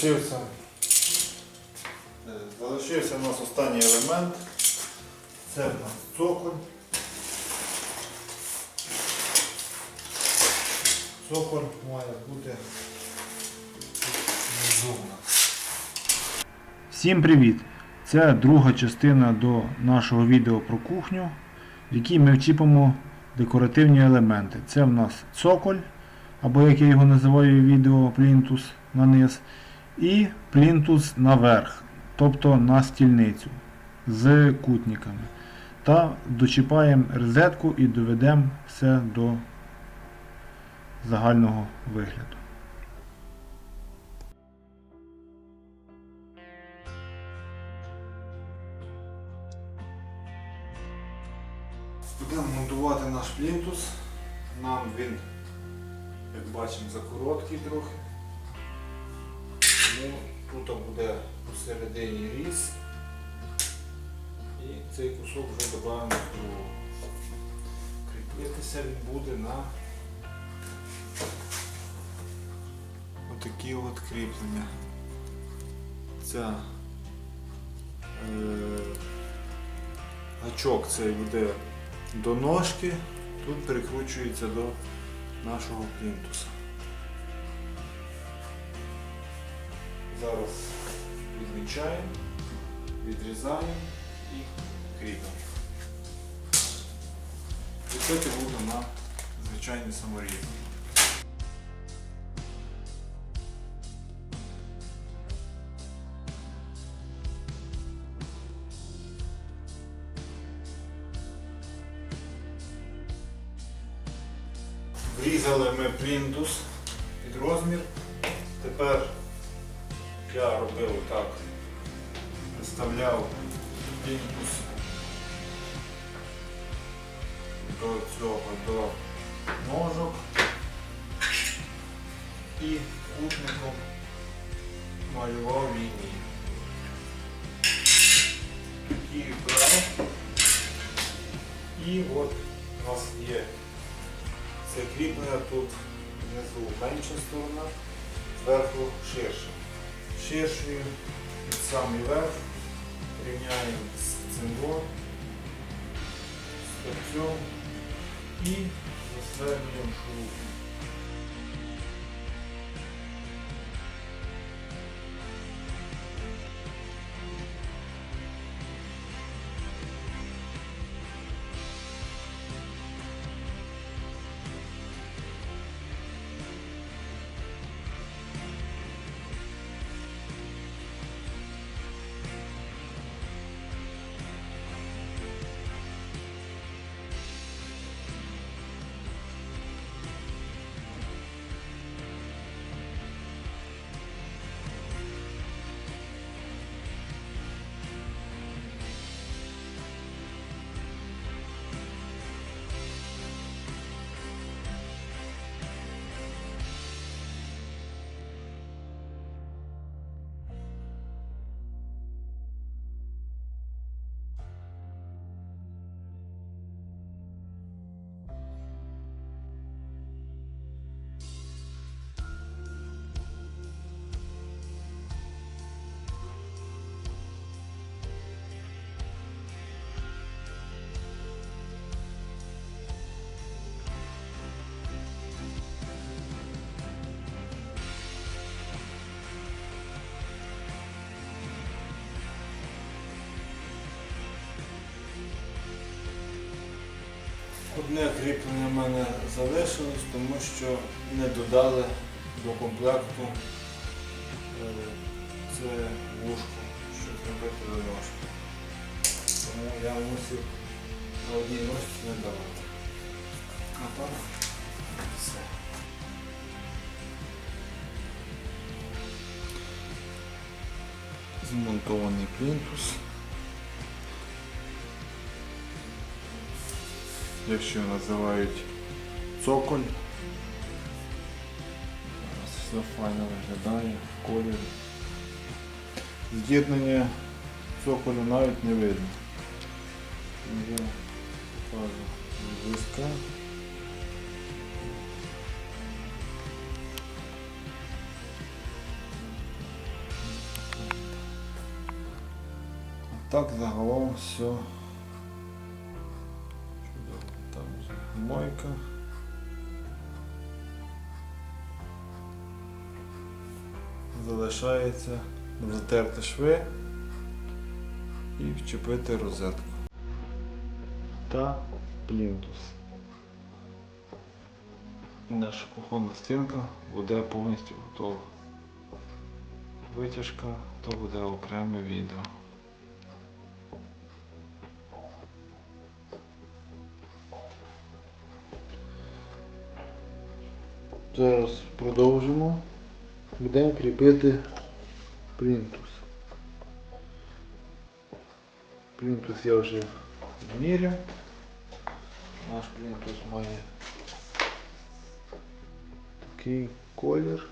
залишився. Залишився у нас останній елемент. Це в нас цоколь. Цоколь має бути внизу. Всім привіт! Це друга частина до нашого відео про кухню, в якій ми вчіпимо декоративні елементи. Це в нас цоколь, або як я його називаю відео плінтус на низ, і плінтус наверх, тобто на стільницю з кутниками. Та дочіпаємо розетку і доведемо все до загального вигляду. Будемо монтувати наш плінтус. Нам він, як бачимо, закороткий трохи. Тому тут буде посередині різ. І цей кусок вже додаємо до. Кріпитися він буде на отакі от кріплення. Ця е, гачок цей буде до ножки, тут прикручується до нашого плінтуса. Зараз відмічаємо, відрізаємо і кріпимо. Кріпити буду на звичайний саморіз. Врізали ми плінтус під розмір. Тепер я робив так, виставляв плінтус до цього, до ножок і кутником малював лінії. Такі брав. І от у нас є це кріплення тут внизу менша сторона, зверху ширша. Ширшою під самий верх. Рівняємо з цимбо, з торцем і засвердлюємо шурупом. Одне кріплення в мене залишилось, тому що не додали до комплекту е, це вушко, щоб зробити до ножки. Тому я мусив на одній ножці не давати. А так все. Змонтований плінтус. як ще називають цоколь. Все файно виглядає, колір. З'єднання цоколю навіть не видно. Я покажу близька. Так загалом все. Мойка. Залишається затерти шви і вчепити розетку. Та плінтус. Наша кухонна стінка буде повністю готова. Витяжка то буде окреме відео. Зараз продовжимо. Будемо кріпити плінтус. Плінтус я вже зміряв. Наш плінтус має такий колір.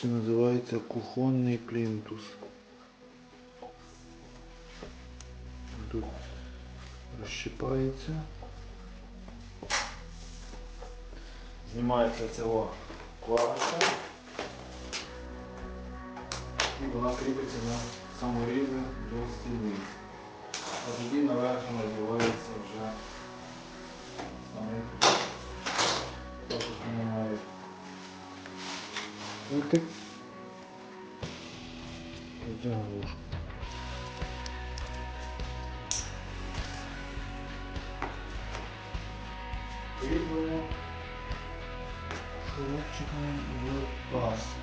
Це називається кухонний плінтус. Тут розщипається. Знімається цього клавіша. І вона кріпиться на саморізи до стіни. А тоді наверх надівається вже самий також немає. Кріплення electrical work boss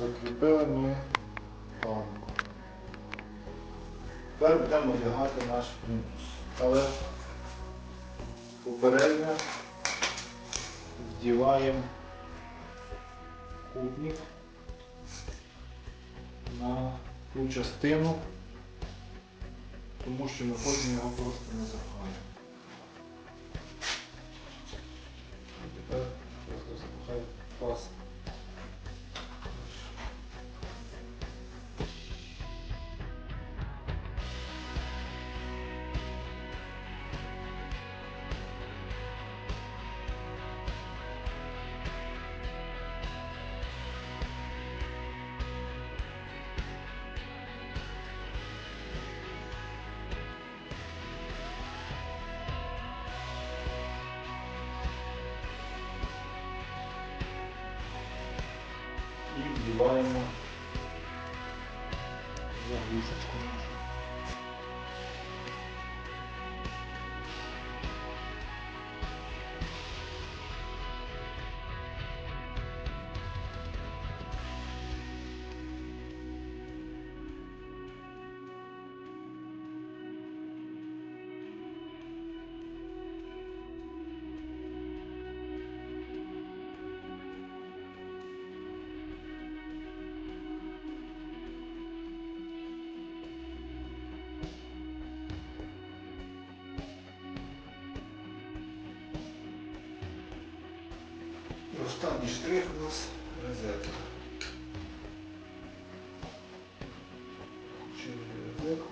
Закріпили ми планку. Тепер будемо одягати наш плінтус. Але попередньо вдіваємо кубник на ту частину, тому що ми потім його просто не запхаємо. Тепер просто запхаємо пас. І вдіваємо заглушечку нашу. І останній штрих у нас розетка. Розетку.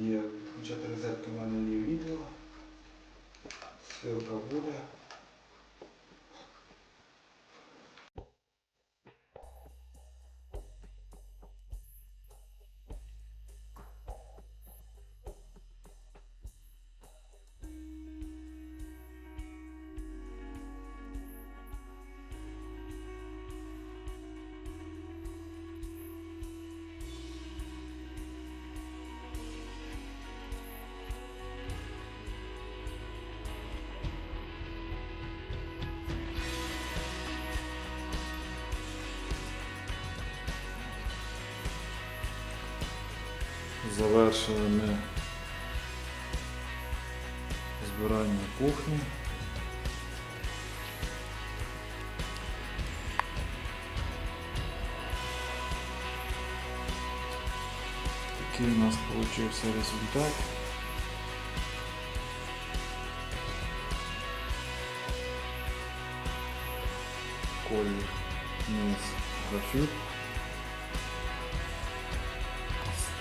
Є включати розетки в мене не відео. Ссылка буде. завершили ми збирання кухні. Такий у нас получився результат. Колір низ графюк.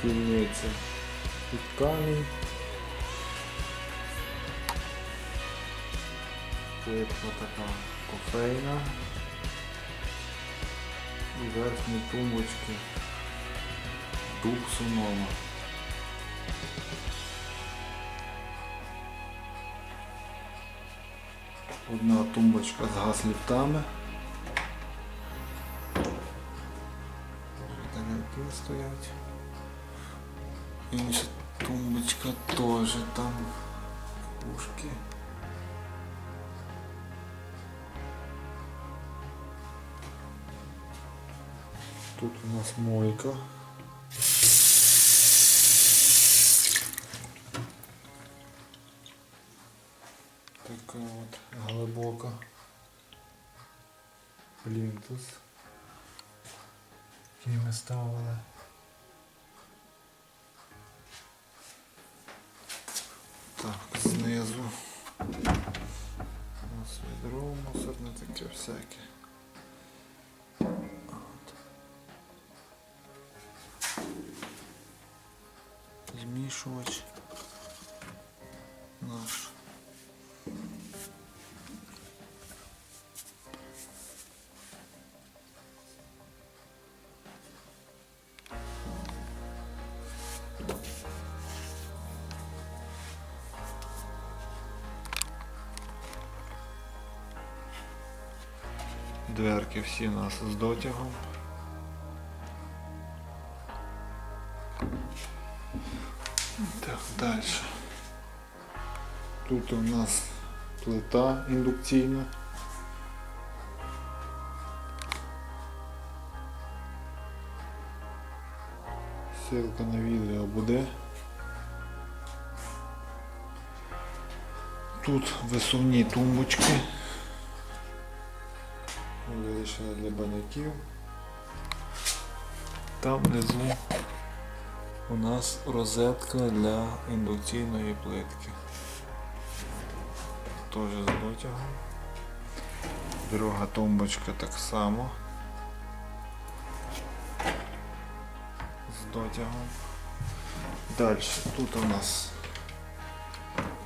Стільниця під камінь. Плитка така кофейна. І верхні тумбочки дуб сунова. Одна тумбочка з газ-ліфтами. Тарелки стоять. Інша тумбочка теж там пушки. Тут у нас мойка. Така от глибока. Плінтус. Який ми. Так, знизу. У нас відро, мусорне таке всяке. От. Змішувач наш. Всі нас з дотягом. Так, далі. Тут у нас плита індукційна. Ссылка на відео буде. Тут висувні тумбочки. Вирішили для баняків. Там внизу у нас розетка для індукційної плитки. Теж з дотягом. Друга тумбочка так само. З дотягом. Далі тут у нас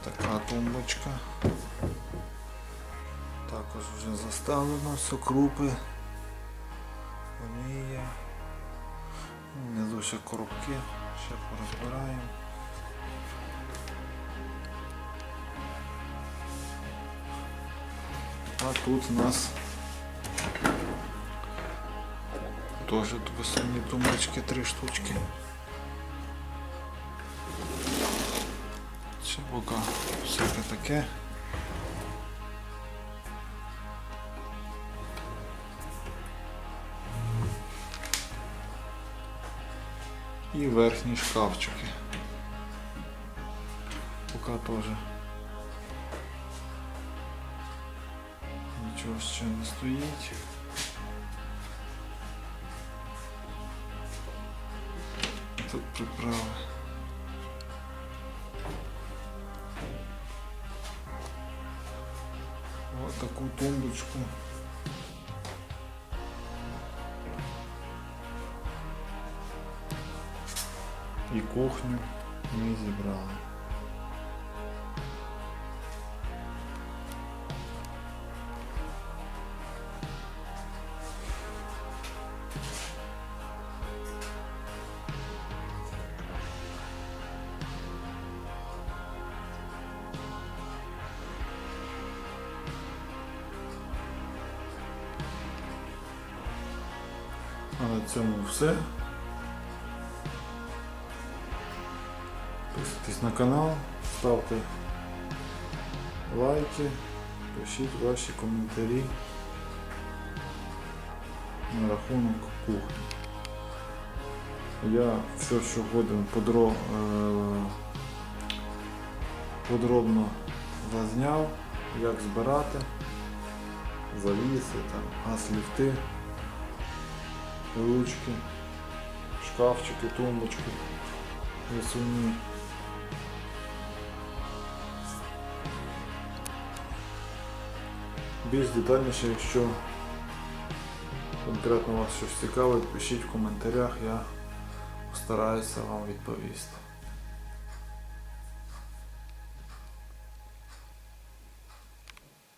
така тумбочка. Також вже заставлено все крупи. Олія. Внизу ще коробки, ще порозбираємо. А тут у нас теж висувні тумбочки, три штучки. Ще бока всяке таке. І верхні шкафчики. Поки теж нічого ще не стоїть. Тут приправи. Ось таку тумбочку. І кухню ми зібрали. А на цьому все. Підписуйтесь на канал, ставте лайки, пишіть ваші коментарі на рахунок кухні. Я все, що годен подро, е, подробно зазняв, як збирати, завіси, там, газ-ліфти, ручки, шкафчики, тумбочки. висувні. Більш детальніше, якщо конкретно вас щось цікавить, пишіть в коментарях, я постараюся вам відповісти.